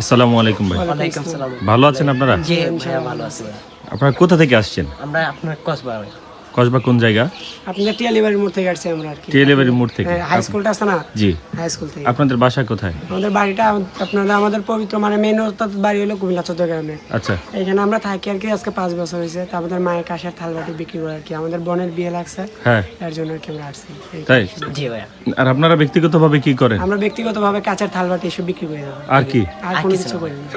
আসসালামু আলাইকুম ভাই। ভালো আছেন আপনারা? জি ভালো আছি। আপনারা কোথা থেকে আসছেন? আমরা আপনার কসবা কসবা কোন জায়গা? আপনাদের টিয়ালিবাড়ির মোড় থেকে আসছি আমরা আর কি। টিএলএবাড়ির মোড় থেকে? হাই স্কুলটা আছে না? জি। হাই স্কুল থেকে। আপনাদের বাসা কোথায়? আমাদের বাড়িটা আপনাদের আমাদের পবিত্র মানে মেন বাড়ি হলো কুমিল্লা চট্টগ্রামে। আচ্ছা। এখানে আমরা থাকি আর কি আজকে পাঁচ বছর হয়েছে। তো আমাদের মায়ের কাশের থালবাটি বিক্রি করে আর কি। আমাদের বোনের বিয়ে লাগছে। হ্যাঁ। এর জন্য আর কি আমরা আসছি। তাই? জি ভাইয়া। আর আপনারা ব্যক্তিগতভাবে কি করেন? আমরা ব্যক্তিগতভাবে কাঁচের থালবাটি এসব বিক্রি করে দেবো। আর কি? আর কোনো কিছু করি না।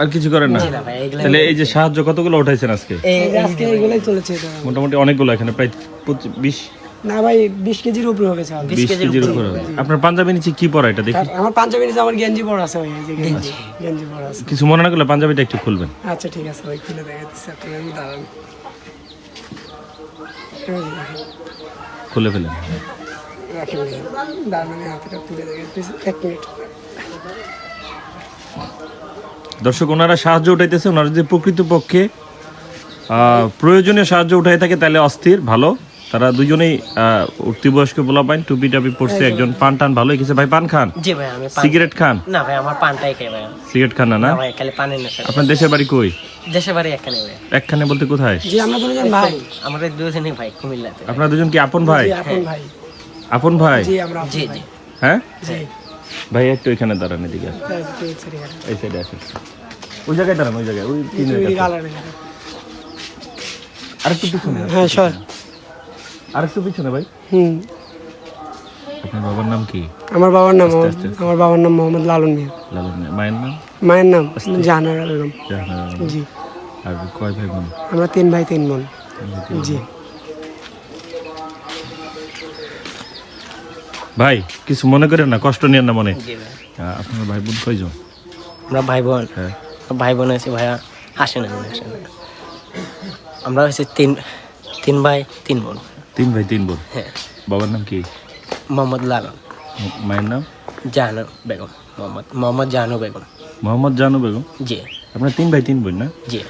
আর কিছু করেন না? তাহলে এই যে সাহায্য কতগুলো উঠাইছেন আজকে? আজকে এগুলোই চলেছে মোটামুটি অনেকগুলো এখানে প্রায় বিশ? না ভাই বিশ কেজির উপরে হবে চাল। বিশ কেজির উপরে হবে। আপনার পাঞ্জাবি নিচে কি পরা এটা দেখি? আমার পাঞ্জাবি নিচে আমার গেঞ্জি বড় আছে ভাই এই গেঞ্জি। গেঞ্জি। বড় আছে। কিছু মনে না করলে পাঞ্জাবিটা একটু খুলবেন। আচ্ছা ঠিক আছে ভাই খুলে দেখাচ্ছি আপনার আমি দাঁড়ান। খুলে ফেলেন। রাখি ভাই দাঁড়ান আমি হাতটা তুলে দেখাচ্ছি এক মিনিট। দর্শক ওনারা সাহায্য উঠাইতেছে ওনারা যদি প্রকৃতপক্ষে আহ, প্রয়োজনীয় সাহায্য উঠাই থাকে তাহলে অস্থির ভালো। তারা দুজনেই উঠতি বয়স্ক বলা পাইন টুপি টাপি পড়ছে একজন পান টান ভালো গেছে ভাই পান খান? জি ভাই আমি সিগারেট খান? না ভাই আমার পানটাই খাই ভাই। সিগারেট খান না না? না ভাই খালি পানি নেশা। আপনার দেশের বাড়ি কই? দেশে বাড়ি এখানে ভাই। একখানে বলতে কোথায়? জি আমরা দুজন ভাই। আমাদের দুজনই ভাই কুমিল্লাতে। আপনারা দুজন কি আপন ভাই? আপন ভাই। আপন ভাই? জি আমরা জি জি। হ্যাঁ? জি। ভাই একটু এখানে দাঁড়ান এদিকে এই সাইডে আসুন। ওই জায়গায় দাঁড়ান ওই জায়গায় ওই তিনের কাছে। গালার পিছনে হ্যাঁ সর। আরেকটু পিছনে ভাই। হুম। আপনার বাবার নাম কি? আমার বাবার নাম আমার বাবার নাম মোহাম্মদ লালন মিয়া। লালন মিয়া। মায়ের নাম? মায়ের নাম জাহানারা বেগম। জি। আর কয় ভাই বোন? আমরা তিন ভাই তিন বোন। জি। ভাই কিছু মনে করেন না? কষ্ট নিয়েন না মনে? আপনার ভাই বোন কয়জন? আমরা ভাই বোন। হ্যাঁ। ভাই বোন আছে ভাইয়া আসে না আসে না আমরা হচ্ছে তিন তিন ভাই তিন বোন। তিন ভাই তিন বোন? হ্যাঁ। বাবার নাম কি? মোহাম্মদ লালন। ম- মায়ের নাম? জাহানু বেগম মোহাম্মদ মোহাম্মদ জাহানু বেগম। মোহাম্মদ জানু বেগম? জি। আপনার তিন ভাই তিন বোন না? জি।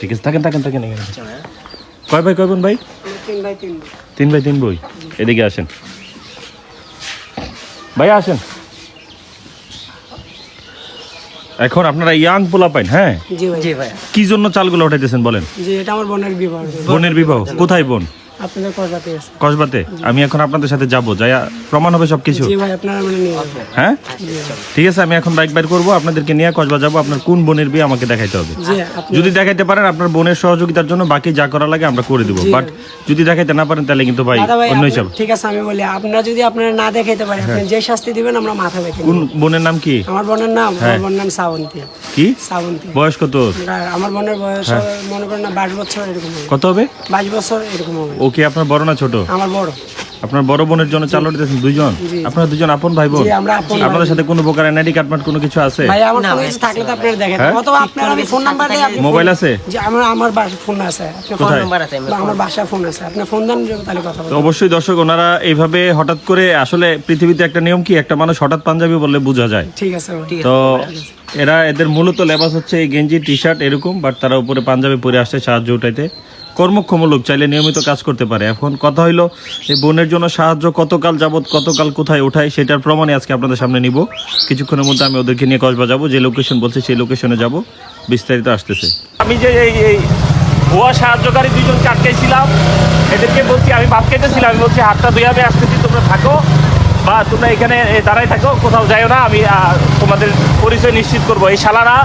ঠিক আছে থাকেন থাকেন থাকেন। এখানে আচ্ছা। কয় ভাই কয় বোন ভাই? তিন ভাই তিন বোন। তিন ভাই তিন বই এদিকে আসেন। ভাই আসেন। এখন আপনারা ইয়াং পোলা পাইন হ্যাঁ? জি ভাই। কি জন্য চালগুলো উঠাইতেছেন বলেন? জি এটা আমার বোনের বিবাহ। বোনের বিবাহ কোথায় বোন? আপনাদের আছে। কসবাতে? আমি এখন আপনাদের সাথে যাব যাই প্রমাণ হবে সবকিছু। জি ভাই আপনারা মানে নিয়ে হ্যাঁ? ঠিক আছে আমি এখন বাইক বাইর করব আপনাদেরকে নিয়ে কসবা যাব আপনার কোন বোনের বিয়ে আমাকে দেখাইতে হবে। যদি দেখাইতে পারেন আপনার বোনের সহযোগিতার জন্য বাকি যা করা লাগে আমরা করে দিব। বাট যদি দেখাইতে না পারেন তাহলে কিন্তু ভাই অন্য হিসাব। ঠিক আছে আমি বলি আপনারা যদি আপনারা না দেখাইতে পারেন আপনি যে শাস্তি দিবেন আমরা মাথা রেখে কোন বোনের নাম কি? আমার বোনের নাম আমার বোনের নাম শ্রাবন্তী কি? শ্রাবন্তী বয়স কত আমার বোনের বয়স মনে করেন না বাইশ বছর এরকম কত হবে? বাইশ বছর এরকম হবে। ও কি আপনার বড় না ছোট? আমার বড়। আপনার বড় বোনের জন্য চাল উঠতেছেন দুজন জি। আপনারা দুজন আপন ভাই বোন? আপনাদের সাথে কোনো প্রকার এনআইডি কার্ড মার্ট কোনো কিছু আছে? ভাই আমার কোনো কিছু থাকলে তো আপনারা দেখেন। হ্যাঁ? অথবা আপনার আমি ফোন নাম্বার আপনি মোবাইল আছে? যে আমার আমার বাসায় ফোন আছে। আপনি ফোন নাম্বার আছে আমার বাসায় ফোন আছে। আপনি ফোন দেন তাহলে কথা বলব। অবশ্যই দর্শক ওনারা এইভাবে হঠাৎ করে আসলে পৃথিবীতে একটা নিয়ম কি? একটা মানুষ হঠাৎ পাঞ্জাবি বললে বোঝা যায়। ঠিক আছে তো এরা এদের মূলত লেবাস হচ্ছে এই গেঞ্জি টি শার্ট এরকম বাট তারা উপরে পাঞ্জাবি পরে আসছে, সাহায্য উঠাইতে। কর্মক্ষম লোক চাইলে নিয়মিত কাজ করতে পারে। এখন কথা হইল, এই বোনের জন্য সাহায্য কতকাল যাবৎ, কতকাল কোথায় ওঠায় সেটার প্রমাণে আজকে আপনাদের সামনে নিব। কিছুক্ষণের মধ্যে আমি ওদেরকে নিয়ে কসবা যাব যে লোকেশন বলছে সেই লোকেশনে যাব। বিস্তারিত আসতেছে। আমি যে এই এই ভুয়া সাহায্যকারী দুজন চাটকাইছিলাম এদেরকে বলছি, আমি ভাত খাইতেছিলাম আমি বলছি, হাতটা ধুয়ে আমি আসতেছি, তোমরা থাকো। বা তোমরা এখানে দাঁড়াই থাকো কোথাও যাইও না আমি তোমাদের পরিচয় নিশ্চিত করব। এই শালারা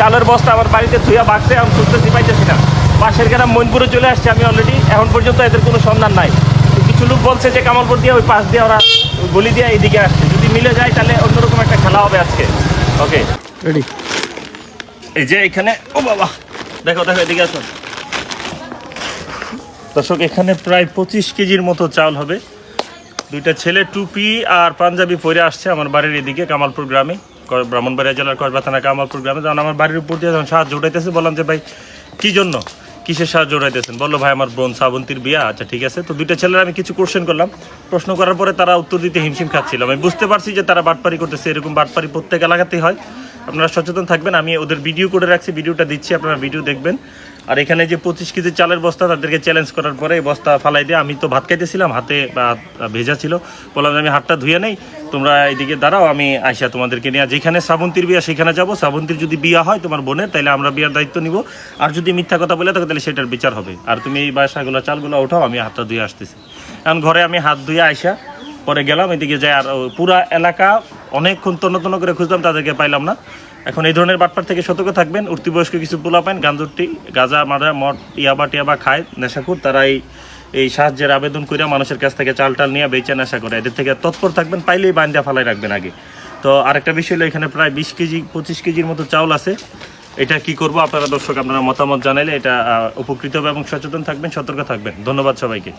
চালের বস্তা আমার বাড়িতে ধুইয়া বাগছে আমি খুঁজতেছি পাইতেছি না। পাশের গ্রাম মইনপুরে চলে আসছে আমি অলরেডি এখন পর্যন্ত এদের কোনো সন্ধান নাই। কিছু লোক বলছে যে কামালপুর দিয়ে ওই পাশ দিয়ে ওরা গলি দিয়ে এইদিকে আসছে। যদি মিলে যায় তাহলে অন্যরকম একটা খেলা হবে আজকে। ওকে রেডি এই যে এখানে ও বাবা দেখো দেখো এদিকে আসো। দর্শক এখানে প্রায় পঁচিশ কেজির মতো চাল হবে। দুইটা ছেলে, টুপি আর পাঞ্জাবি পরে আসছে আমার বাড়ির এদিকে, কামালপুর গ্রামে ব্রাহ্মণবাড়িয়া জেলার কসবা থানা কামালপুর গ্রামে। যখন আমার বাড়ির উপর দিয়ে যখন সাহায্য উঠাইতেছে, বললাম যে, ভাই, কি জন্য? কিসের সাহায্য উঠাইতেছেন? বলল, ভাই, আমার বোন শ্রাবন্তীর বিয়া আচ্ছা ঠিক আছে। তো দুইটা ছেলের আমি কিছু কোশ্চেন করলাম। প্রশ্ন করার পরে তারা উত্তর দিতে হিমশিম খাচ্ছিল। আমি বুঝতে পারছি যে তারা বাটপারি করতেছে, এরকম বাটপারি প্রত্যেক এলাকাতেই হয়। আপনারা সচেতন থাকবেন, আমি ওদের ভিডিও করে রাখছি ভিডিওটা দিচ্ছি, আপনারা ভিডিও দেখবেন। আর এখানে যে পঁচিশ কেজি চালের বস্তা, তাদেরকে চ্যালেঞ্জ করার পরে এই বস্তা ফালাই দিয়ে আমি তো ভাত খাইতেছিলাম, হাতে ভেজা ছিল। বললাম আমি হাতটা ধুয়ে নেই, তোমরা এইদিকে দাঁড়াও, আমি আইসা তোমাদেরকে নিয়ে যেখানে শ্রাবন্তীর বিয়া, সেখানে যাব। শ্রাবন্তীর যদি বিয়া হয় তোমার বোনের তাহলে আমরা বিয়ার দায়িত্ব নিব। আর যদি মিথ্যা কথা বলে থাকে তাহলে সেটার বিচার হবে। আর তুমি এই বাসাগুলো, চালগুলো ওঠাও, আমি হাতটা ধুয়ে আসতেছি। কারণ ঘরে আমি হাত ধুয়ে আইসা পরে গেলাম, এদিকে যাই আর পুরা এলাকা অনেকক্ষণ তন্ন তন্ন করে খুঁজলাম, তাদেরকে পাইলাম না। এখন এই ধরনের বাটপার থেকে সতর্ক থাকবেন। উঠতি বয়স্ক কিছু পোলা পান, গাঞ্জুরটি, গাঁজা, মদ ইয়াবা, টিয়াবা খায়, নেশাখুর। তারা এই এই সাহায্যের আবেদন করে মানুষের কাছ থেকে চাল টাল নিয়ে বেচে নেশা করে। এদের থেকে তৎপর থাকবেন, পাইলেই বান্দিয়া ফালাই রাখবেন আগে। তো আরেকটা বিষয় হলো, এখানে প্রায় বিশ কেজি, পঁচিশ কেজির মতো চাউল আছে। এটা কি করব? আপনারা দর্শক, আপনারা মতামত জানাইলে এটা উপকৃত হবে এবং সচেতন থাকবেন, সতর্ক থাকবেন। ধন্যবাদ সবাইকে।